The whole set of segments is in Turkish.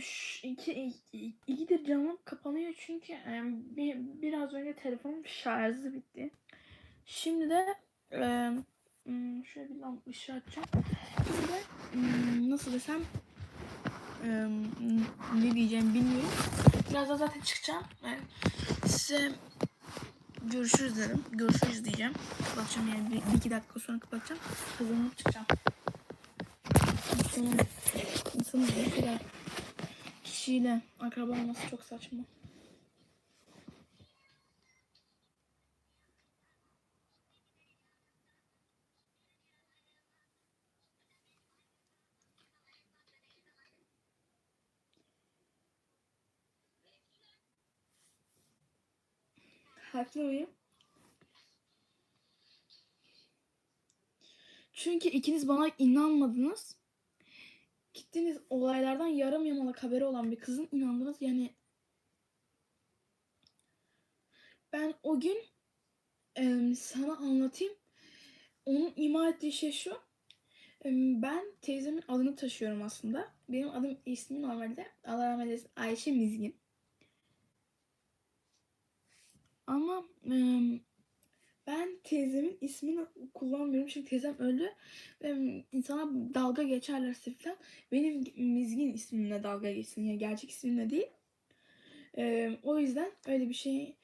şu iki, iki, ikidir camım kapanıyor çünkü e, bir, biraz önce telefonum şarjı bitti. Şimdi de hmm, şöyle bir lamp ışığı açacağım. Şimdi de hmm, nasıl desem e, ne diyeceğim bilmiyorum. Birazdan zaten çıkacağım. Yani size görüşürüz dedim. Görüşürüz diyeceğim. Kapatacağım yani bir, bir iki dakika sonra kapatacağım. Kazanıp çıkacağım. İnsanın, insanın bu kadar kişiyle akraba olması çok saçma. Haklı mıyım? Çünkü ikiniz bana inanmadınız. Gittiniz olaylardan yarım yamalak haberi olan bir kızın inandınız. Yani ben o gün em, sana anlatayım. Onun ima ettiği şey şu. Em, ben teyzemin adını taşıyorum aslında. Benim adım ismi normalde Allah rahmet eylesin Ayşe Mizgin. Ama em, ben teyzemin ismini kullanmıyorum çünkü teyzem öldü. Ve insana dalga geçerlerse falan benim Mizgin ismimle dalga geçsin. Yani gerçek ismimle değil. Ee, o yüzden öyle bir şey.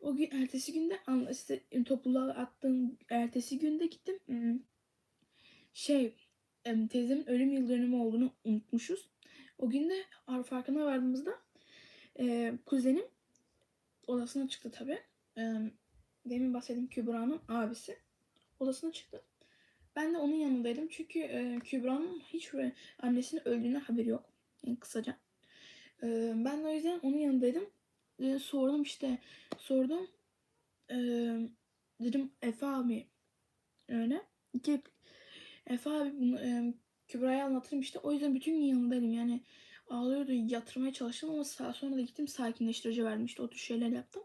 O gün ertesi günde işte topluluğa attığım ertesi günde gittim. Hmm, Şey em, teyzemin ölüm yıl dönümü olduğunu unutmuşuz. O gün de ar- farkına vardığımızda e, kuzenim odasına çıktı tabii. Em, demin bahsettiğim Kübra'nın abisi odasına çıktı. Ben de onun yanındaydım çünkü e, Kübra'nın hiç annesinin öldüğüne haberi yok. Yani kısaca. E, ben de o yüzden onun yanındaydım. E, sordum işte sordum. E, dedim Efe abi öyle. İki, Efe abi bunu e, Kübra'ya anlatırım işte. O yüzden bütün gün yanındaydım. Yani ağlıyordu yatırmaya çalıştım ama sonra da gittim sakinleştirici verdim işte o tür şeyler yaptım.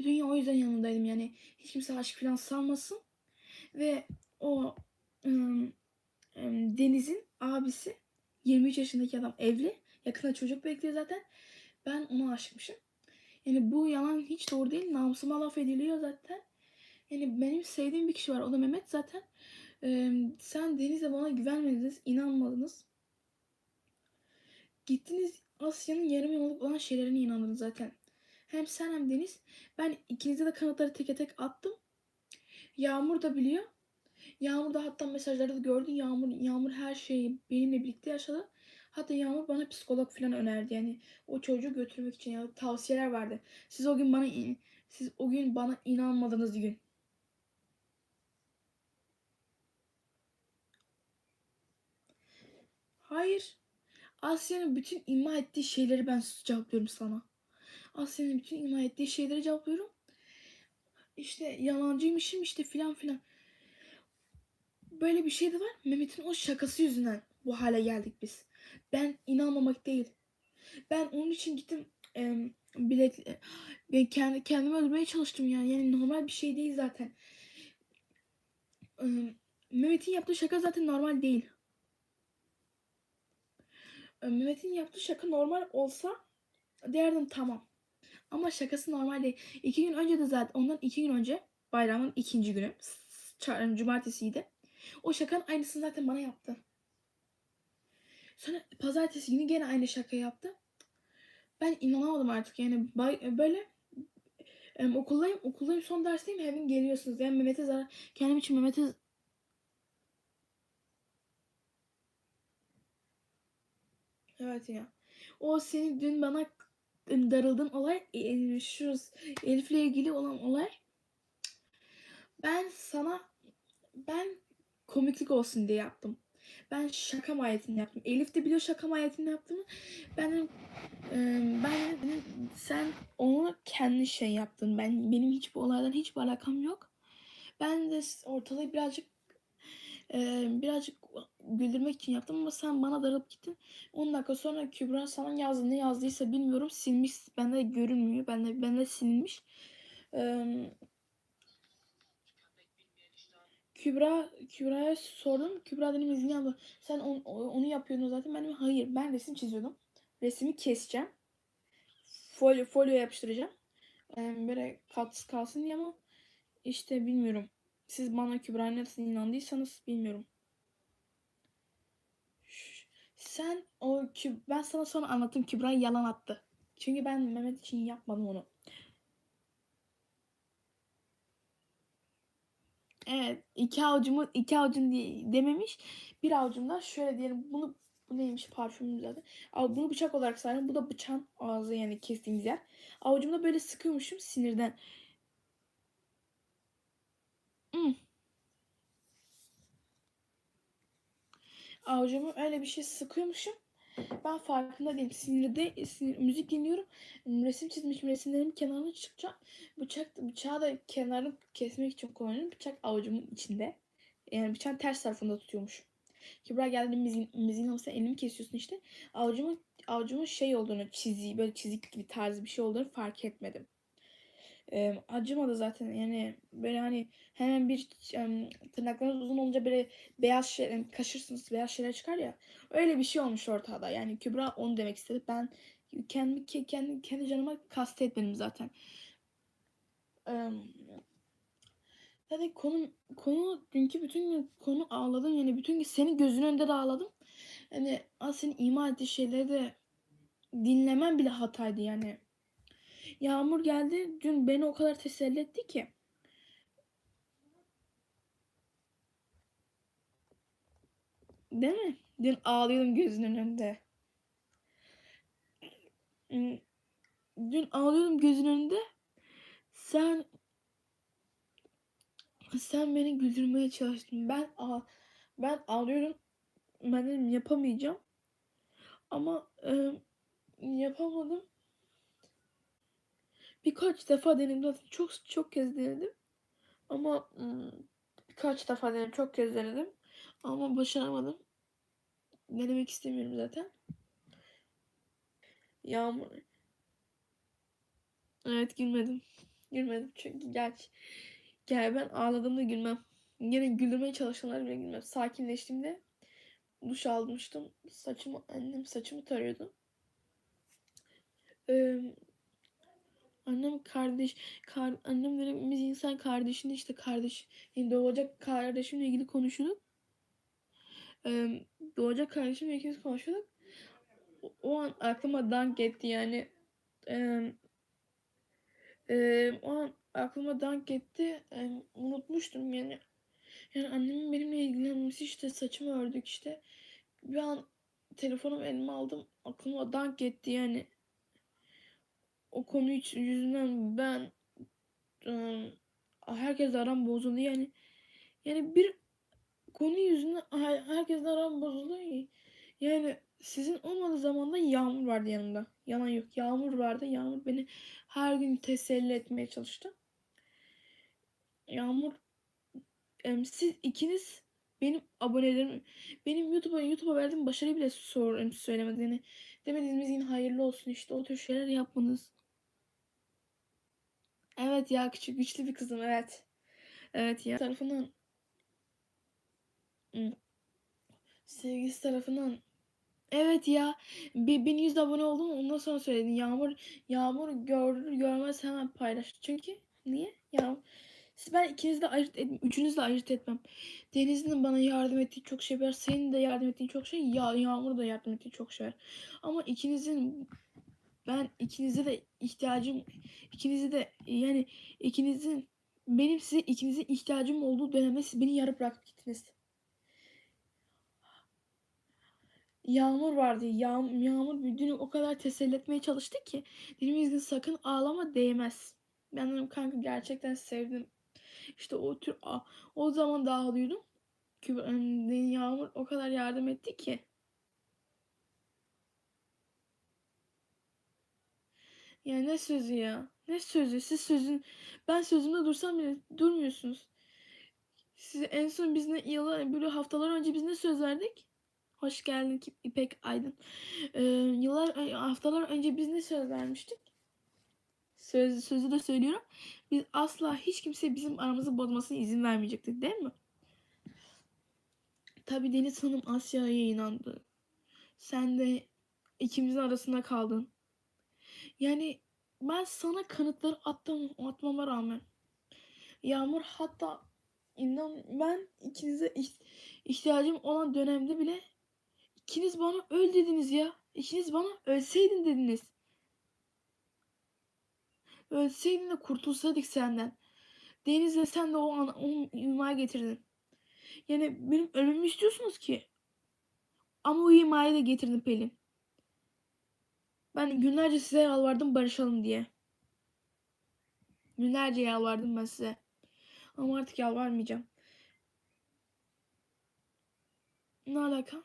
Bütün gün o yüzden yanındaydım yani hiç kimse aşk falan sanmasın. Ve o ım, Deniz'in abisi 23 yaşındaki adam evli. Yakında çocuk bekliyor zaten. Ben ona aşıkmışım. Yani bu yalan hiç doğru değil. Namusuma laf ediliyor zaten. Yani benim sevdiğim bir kişi var. O da Mehmet zaten. Im, sen Deniz'e bana güvenmediniz. inanmadınız. Gittiniz Asya'nın yarım yamalık olan şeylerine inandınız zaten. Hem sen hem Deniz. Ben ikinize de kanıtları teke tek attım. Yağmur da biliyor. Yağmur da hatta mesajlarda da gördü. Yağmur Yağmur her şeyi benimle birlikte yaşadı. Hatta Yağmur bana psikolog falan önerdi. Yani o çocuğu götürmek için ya tavsiyeler verdi. Siz o gün bana siz o gün bana inanmadınız gün. Hayır. Asya'nın bütün ima ettiği şeyleri ben cevaplıyorum sana. Asya'nın bütün ima ettiği şeyleri cevaplıyorum. İşte yalancıymışım işte filan filan. Böyle bir şey de var. Mehmet'in o şakası yüzünden bu hale geldik biz. Ben inanmamak değil. Ben onun için gittim em, bilet ben kendi kendimi öldürmeye çalıştım yani. Yani normal bir şey değil zaten. Em, Mehmet'in yaptığı şaka zaten normal değil. Mehmet'in yaptığı şaka normal olsa derdim tamam. Ama şakası normal değil. İki gün önce de zaten ondan iki gün önce bayramın ikinci günü cumartesiydi. O şakanın aynısını zaten bana yaptı. Sonra pazartesi günü gene aynı şaka yaptı. Ben inanamadım artık yani böyle em, okuldayım okuldayım son dersteyim hemen geliyorsunuz. Yani Mehmet'e zarar kendim için Mehmet'e Evet ya. O senin dün bana darıldığın olay e, şu Elif'le ilgili olan olay ben sana ben komiklik olsun diye yaptım. Ben şaka mahiyetinde yaptım. Elif de biliyor şaka mahiyetinde yaptığımı. Ben e, ben sen onu kendi şey yaptın. Ben benim hiç bu olaydan hiçbir alakam yok. Ben de ortalığı birazcık e, birazcık güldürmek için yaptım ama sen bana darılıp gittin. 10 dakika sonra Kübra sana yazdı. Ne yazdıysa bilmiyorum. Silmiş. Bende görünmüyor. Bende bende silinmiş. Eee Kübra Kübra'ya sordum. Kübra dedim izin abla sen on- onu yapıyordun zaten. Ben dedim hayır ben resim çiziyordum. resmi keseceğim. Folyo, folyo yapıştıracağım. Ee, böyle katsız kalsın diye ama işte bilmiyorum. Siz bana Kübra'nın nasıl inandıysanız bilmiyorum. Sen o Kü- ben sana sonra anlattım Kübra yalan attı. Çünkü ben Mehmet için yapmadım onu. Evet, iki avucumu iki avucum diye dememiş. Bir avucumda şöyle diyelim bunu bu neymiş parfümüm zaten. Al bunu bıçak olarak sayarım. Bu da bıçağın ağzı yani kestiğimiz yer. Avucumda böyle sıkıyormuşum sinirden. Hmm. Avucumu öyle bir şey sıkıyormuşum. Ben farkında değilim. Sinirde sinir, müzik dinliyorum. Resim çizmişim. Resimlerin kenarına çıkacağım. Bıçak, bıçağı da kenarını kesmek için kullanıyorum. Bıçak avucumun içinde. Yani bıçağın ters tarafında tutuyormuş. Kübra geldi müziğin, müziğin olsa elimi kesiyorsun işte. Avucumun, avucumun şey olduğunu çiziği böyle çizik gibi tarz bir şey olduğunu fark etmedim. Ee, acımadı zaten. Yani böyle hani hemen bir em, tırnaklarınız uzun olunca böyle beyaz şey kaşırsınız beyaz şeyler çıkar ya. Öyle bir şey olmuş ortada. Yani Kübra onu demek istedi. Ben kendi ke- kendi kendi canıma kastetmedim zaten. Em, zaten konu konu dünkü bütün gün konu ağladım. Yani bütün gün senin gözünün önünde de ağladım. Yani az senin ima ettiği şeyleri de dinlemem bile hataydı yani Yağmur geldi dün beni o kadar teselli etti ki Değil mi? Dün ağlıyordum gözünün önünde. Hmm, Dün ağlıyordum gözünün önünde. Sen sen beni güldürmeye çalıştın. Ben ağ ben ağlıyorum. Ben dedim yapamayacağım. Ama e, yapamadım. Birkaç defa denedim. Zaten çok çok kez denedim. Ama birkaç defa denedim. Çok kez denedim. Ama başaramadım. Denemek istemiyorum zaten. Yağmur. Evet gülmedim. Gülmedim çünkü gerçi. Gel ben ağladığımda gülmem. Yine güldürmeye çalışanlar bile gülmem. Sakinleştiğimde duş almıştım. Saçımı annem saçımı tarıyordu. Ee, annem kardeş kar, annem dediğimiz insan kardeşini işte kardeş yani doğacak kardeşimle ilgili konuşuyorduk. Ee, doğacak kardeşimle ilgili konuşuyorduk. O, o an aklıma dank etti yani. Ee, ee, o an aklıma dank etti. Ee, unutmuştum yani. Yani annemin benimle ilgilenmesi işte saçımı ördük işte. Bir an telefonumu elime aldım. Aklıma dank etti yani. O konu hiç yüzünden ben ıı, herkesle aram bozuldu yani. Yani bir konu yüzünden her- herkesle aram bozuldu. Yani sizin olmadığı zamanda Yağmur vardı yanımda. Yalan yok. Yağmur vardı. Yağmur beni her gün teselli etmeye çalıştı. Yağmur siz ikiniz benim abonelerim benim YouTube'a YouTube'a verdiğim başarıyı bile sor, em, söylemediğini demediğiniz yine hayırlı olsun işte o tür şeyler yapmanız. Evet ya küçük güçlü bir kızım evet. Evet ya. Tarafından sevgisi tarafından Evet ya. Bir 1100 abone oldum ondan sonra söyledin Yağmur Yağmur görür görmez hemen paylaştı çünkü niye? Siz ben ikiniz de ayırt etmem üçünüz de ayırt etmem. Deniz'in bana yardım ettiği çok şey var senin de yardım ettiğin çok şey ya Yağmur da yardım ettiği çok şey var. Ama ikinizin ben ikinize de ihtiyacım ikinize de yani ikinizin benim size ikinize ihtiyacım olduğu dönemde siz beni yarı bırakıp gittiniz. Yağmur vardı. Yağmur, yağmur dün o kadar teselli etmeye çalıştı ki. Dedim ki sakın ağlama değmez. Ben dedim kanka gerçekten sevdim. İşte o tür o zaman da ağlıyordum. Yağmur o kadar yardım etti ki. Ya ne sözü ya? Ne sözü? Siz sözün ben sözümde dursam bile durmuyorsunuz. Siz en son biz ne yıllar böyle haftalar önce biz ne söz verdik? Hoş geldin İpek Aydın. Ee, yıllar haftalar önce biz ne söz vermiştik? Söz, sözü de söylüyorum. Biz asla hiç kimse bizim aramızı bozmasına izin vermeyecektik değil mi? Tabii Deniz Hanım Asya'ya inandı. Sen de ikimizin arasında kaldın. Yani ben sana kanıtları attım, atmama rağmen. Yağmur hatta inan ben ikinize iht- ihtiyacım olan dönemde bile ikiniz bana öl dediniz ya. İkiniz bana ölseydin dediniz. Ölseydin de kurtulsaydık senden. Deniz'le sen de o an o imaya getirdin. Yani benim ölümümü istiyorsunuz ki. Ama o imayı da getirdin Pelin. Ben günlerce size yalvardım barışalım diye. Günlerce yalvardım ben size. Ama artık yalvarmayacağım. Ne alaka?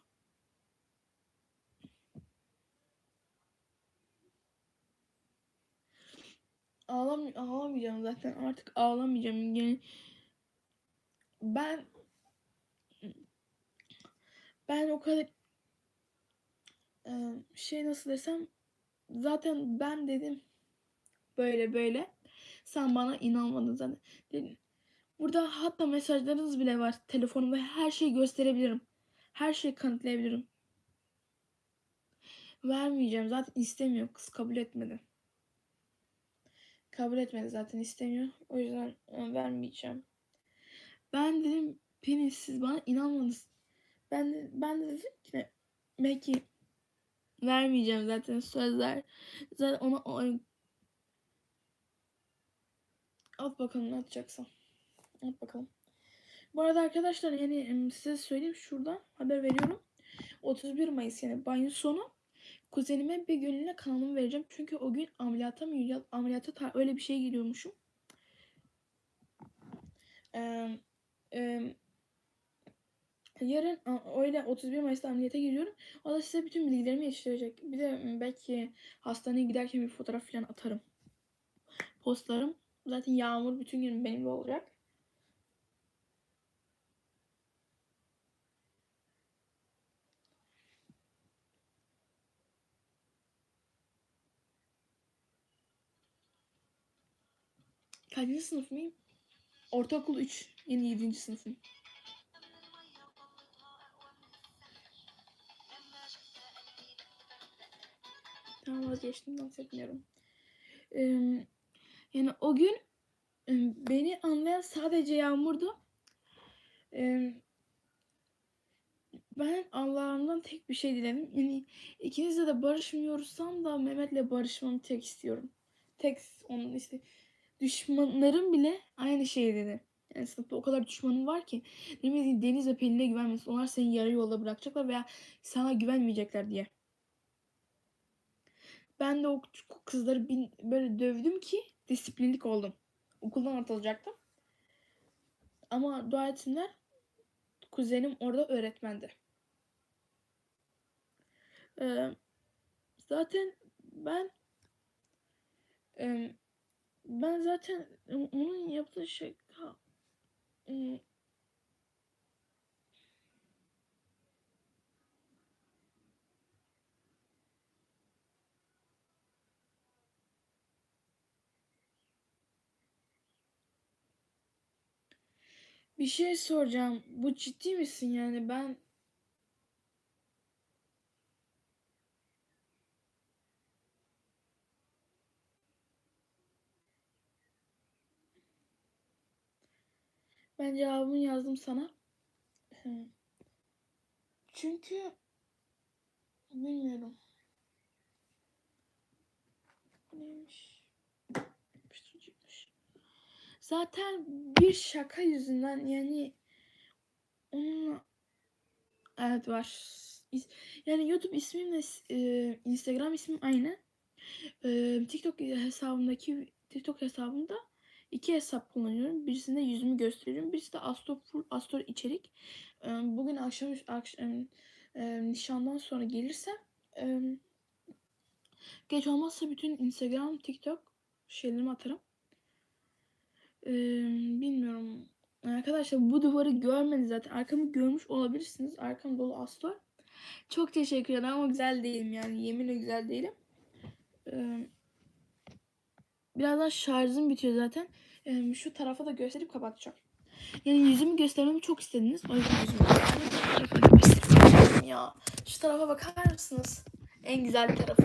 Ağlam ağlamayacağım zaten. Artık ağlamayacağım. Yani ben ben o kadar şey nasıl desem zaten ben dedim böyle böyle. Sen bana inanmadın zaten. Dedim. Burada hatta mesajlarınız bile var telefonumda. Her şeyi gösterebilirim. Her şeyi kanıtlayabilirim. Vermeyeceğim. Zaten istemiyor. Kız kabul etmedi. Kabul etmedi zaten istemiyor. O yüzden e, vermeyeceğim. Ben dedim Pelin siz bana inanmadınız. Ben de, ben de dedim ki belki vermeyeceğim zaten sözler. Zaten ona at bakalım ne atacaksan. At bakalım. Bu arada arkadaşlar yani size söyleyeyim şuradan haber veriyorum. 31 Mayıs yani banyo sonu kuzenime bir günlüğüne kanalımı vereceğim. Çünkü o gün ameliyata mı ameliyata ta- öyle bir şey giriyormuşum. Eee, yarın öyle 31 Mayıs'ta ameliyata giriyorum. O da size bütün bilgilerimi yetiştirecek. Bir de belki hastaneye giderken bir fotoğraf falan atarım. Postlarım. Zaten Yağmur bütün gün benimle olacak. Kaçıncı sınıf mıyım? Ortaokul 3. Yeni 7. sınıfım. Tamam vazgeçtim dans etmiyorum. Ee, yani o gün beni anlayan sadece Yağmur'du. Ee, ben Allah'ımdan tek bir şey diledim. Yani ikinizle de barışmıyorsam da Mehmet'le barışmamı tek istiyorum. Tek onun işte düşmanlarım bile aynı şeyi dedi. Yani sınıfta o kadar düşmanım var ki. Demin Deniz ve Pelin'e güvenmesin. Onlar seni yarı yolda bırakacaklar veya sana güvenmeyecekler diye. Ben de o kızları bin, böyle dövdüm ki disiplinlik oldum. Okuldan atılacaktım. Ama dua etsinler kuzenim orada öğretmendi. Ee, zaten ben e, ben zaten onun yaptığı şey bir şey soracağım. Bu ciddi misin yani? Ben ben cevabımı yazdım sana. Çünkü bilmiyorum. Neymiş? Zaten bir şaka yüzünden yani onunla evet var. Yani YouTube ismimle e, Instagram ismim aynı. E, TikTok hesabımdaki TikTok hesabımda iki hesap kullanıyorum. Birisinde yüzümü gösteriyorum. Birisi de Astor Astor içerik. E, bugün akşam akşam e, nişandan sonra gelirse geç olmazsa bütün Instagram, TikTok şeylerimi atarım. Ee, bilmiyorum. Arkadaşlar bu duvarı görmediniz zaten. Arkamı görmüş olabilirsiniz. Arkam dolu astor. Çok teşekkür ederim ama güzel değilim yani. Yeminle güzel değilim. Ee, birazdan şarjım bitiyor zaten. Ee, şu tarafa da gösterip kapatacağım. Yani yüzümü göstermemi çok istediniz. O yüzden yüzümü gösterdim. Ya şu tarafa bakar mısınız? En güzel tarafı.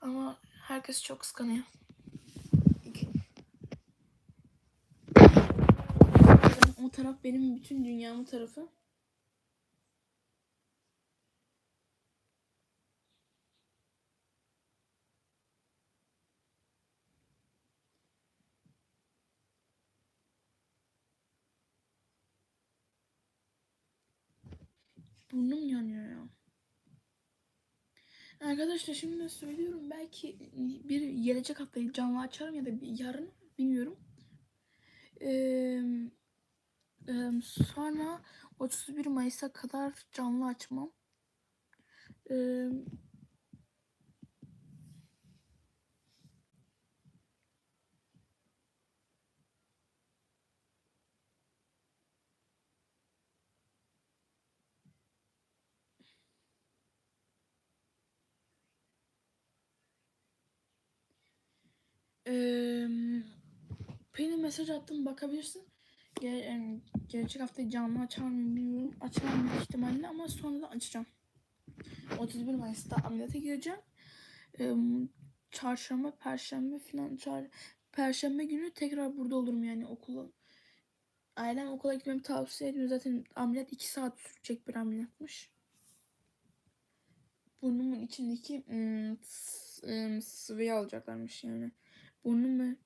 Ama herkes çok kıskanıyor. O taraf benim bütün dünyamın tarafı. Burnum yanıyor ya. Arkadaşlar şimdi söylüyorum belki bir gelecek haftayı canlı açarım ya da bir yarın bilmiyorum. Ee, e, sonra 31 Mayıs'a kadar canlı açmam. Ee, Eee Pelin'e mesaj attım bakabilirsin. Gelecek hafta canlı açar mıyım bilmiyorum. Açmam büyük ihtimalle ama sonra da açacağım. 31 Mayıs'ta ameliyata gireceğim. Çarşamba, perşembe falan çar perşembe günü tekrar burada olurum yani okula. Ailem okula gitmemi tavsiye ediyor. Zaten ameliyat 2 saat sürecek bir ameliyatmış. Burnumun içindeki ım, ım, sıvıyı alacaklarmış yani. Burnumu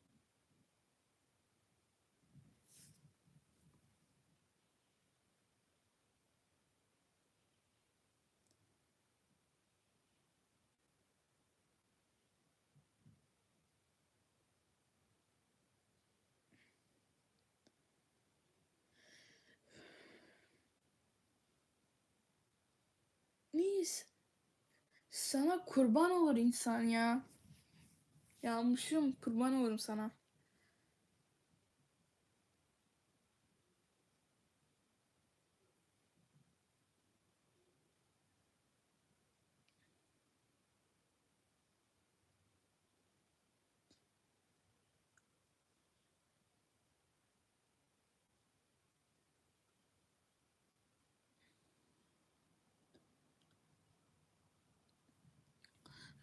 Niyiz? Sana kurban olur insan ya. Yağmuşum kurban olurum sana.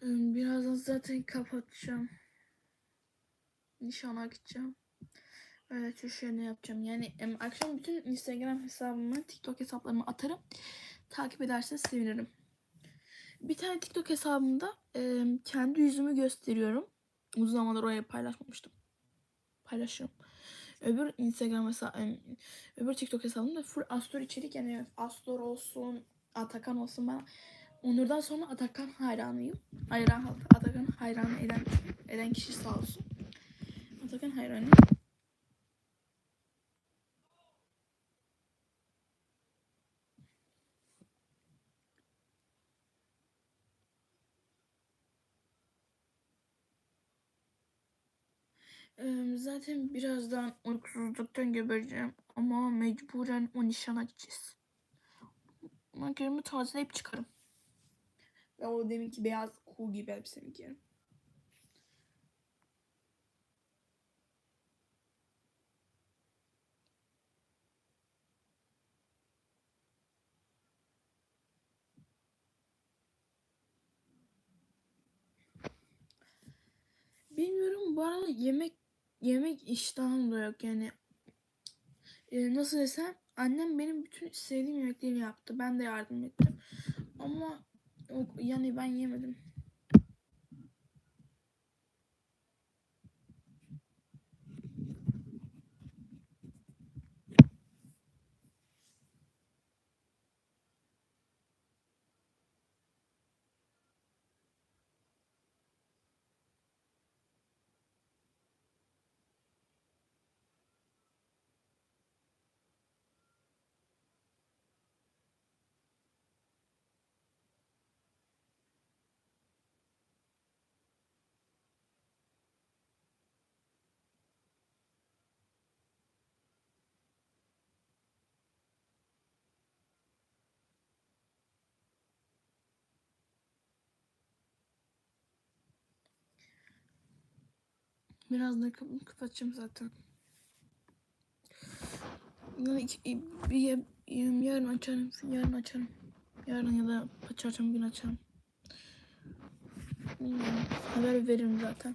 Im, Birazdan zaten kapatacağım. Nişana gideceğim. Öyle şu şeyini yapacağım. Yani em, akşam bütün Instagram hesabımı, TikTok hesaplarımı atarım. Takip ederseniz sevinirim. Bir tane TikTok hesabımda em, kendi yüzümü gösteriyorum. Uzun zamandır oraya paylaşmamıştım. Paylaşıyorum. Öbür Instagram hesabı, öbür TikTok hesabımda full Astor içerik yani Astor olsun, Atakan olsun ben Onur'dan sonra Atakan hayranıyım. Hayran Atakan hayranı eden eden kişi sağ olsun. Atakan hayranıyım. Zaten birazdan uykusuzluktan gebereceğim ama mecburen o nişana gideceğiz. Makyajımı tazeleyip çıkarım. Ve o deminki beyaz kuğu gibi elbisemi giyerim. Bilmiyorum bu arada yemek yemek iştahım da yok yani. Ee, nasıl desem annem benim bütün sevdiğim yemekleri yaptı. Ben de yardım ettim. Ama o- yani ben yemedim. Birazdan kapımı kapatacağım zaten. Yani iki, bir, bir, yarın açarım. Yarın açarım. Yarın ya da çarşamba gün açarım. Bilmiyorum. Haber veririm zaten.